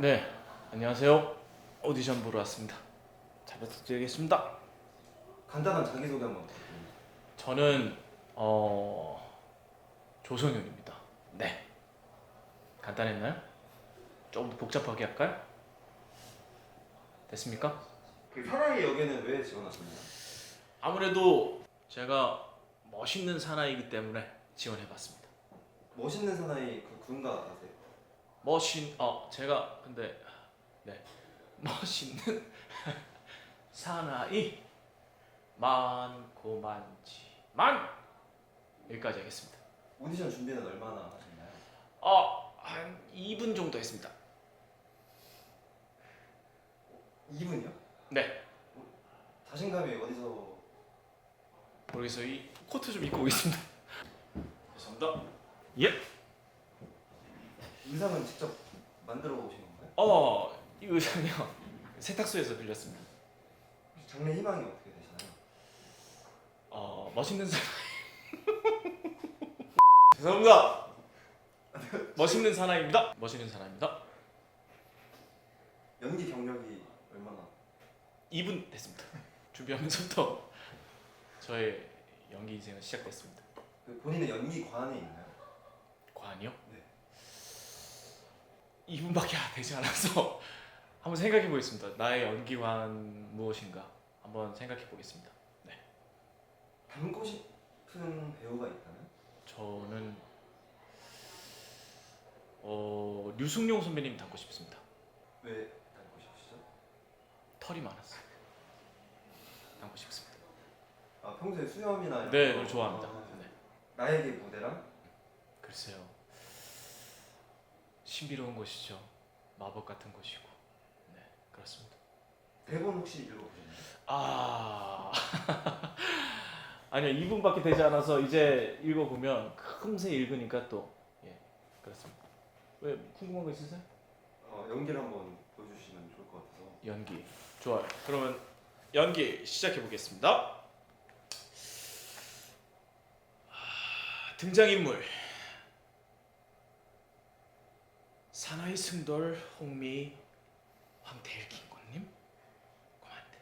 네, 안녕하세요. 오디션 보러 왔습니다. 잘 부탁드리겠습니다. 간단한 자기소개 한번 부탁드립니다. 저는 어 조성현입니다. 네. 간단했나요? 조금 더 복잡하게 할까요? 됐습니까? 그 사나이 역에는 왜 지원하셨나요? 아무래도 제가 멋있는 사나이기 때문에 지원해봤습니다. 멋있는 사나이 그 군가 아세요? 멋있 어 제가 근데 네 멋있는 사나이 많고 많지만 여기까지 하겠습니다. 오디션 준비는 얼마나 하셨나요? 어한 2분 정도 했습니다. 2분이요? 네 자신감이 어디서 모르겠어요. 이 코트 좀 입고 오겠습니다. 죄송합니다. 예. 의상은 직접 만들어 오신 건가요? 어 이 의상이요 세탁소에서 빌렸습니다. 혹시 장래 희망이 어떻게 되시나요? 어 멋있는 사나이. 죄송합니다. 멋있는 사나이입니다. 멋있는 사나이입니다. 연기 경력이 얼마나? 2분 됐습니다. 준비하면서부터 저의 연기 인생은 시작됐습니다. 그 본인의 연기 관이 있나요? 관이요? 네. 2분밖에 되지 않아서 한번 생각해 보겠습니다. 나의 연기관 무엇인가 한번 생각해 보겠습니다. 닮고 싶은 배우가 있다면? 저는 어 류승룡 선배님 닮고 싶습니다. 왜 닮고 싶으시죠? 털이 많았어요. 닮고 싶습니다. 아 평소에 수염이나 이런 네, 좋아합니다. 아, 네. 나에게 무대랑 글쎄요. 신비로운 곳이죠. 마법 같은 곳이고. 네, 그렇습니다. 대본 혹시 읽어보셨나요? 아 아니요 2분밖에 되지 않아서 이제 읽어보면 금세 읽으니까 또 예 그렇습니다. 왜 궁금한 거 있으세요? 어, 연기를 한번 보여주시면 좋을 것 같아서 연기 좋아요. 그러면 연기 시작해 보겠습니다. 등장 인물 사나이 승돌 홍미 황태일 김권님 고만대.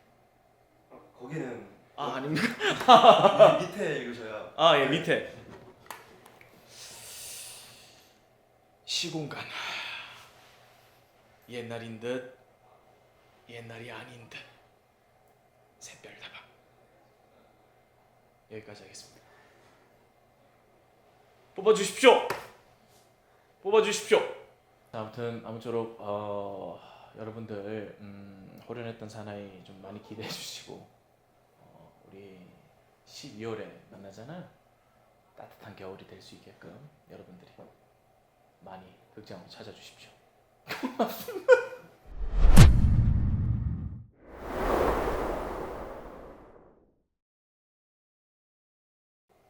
어, 거기는 아 아닙니다. 이 밑에 읽으셔야 아, 예, 밑에. 시공간. 옛날인 듯, 옛날이 아닌 듯. 샛별다방. 여기까지 하겠습니다. 뽑아 주십시오! 뽑아 주십시오! 아무튼, 아무쪼록, 어, 여러분들, 음, 호련했던 사나이 좀 많이 기대해 주시고, 어, 우리 12월에 만나잖아요. 따뜻한 겨울이 될 수 있게끔 여러분들이 많이 극장으로 찾아주십시오.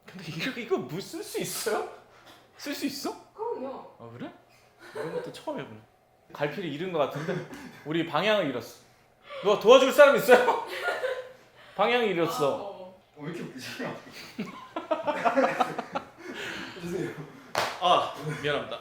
근데 이거 이거 물 쓸 수 있어요? 쓸 수 있어? 그럼요. 아 그래? 이런 것도 처음 해보네. 갈피를 잃은 것 같은데 우리 방향을 잃었어. 누가 도와줄 사람 있어요? 방향을 잃었어. 아, 어. 어, 왜 이렇게 웃기지? 주세요 아 미안합니다.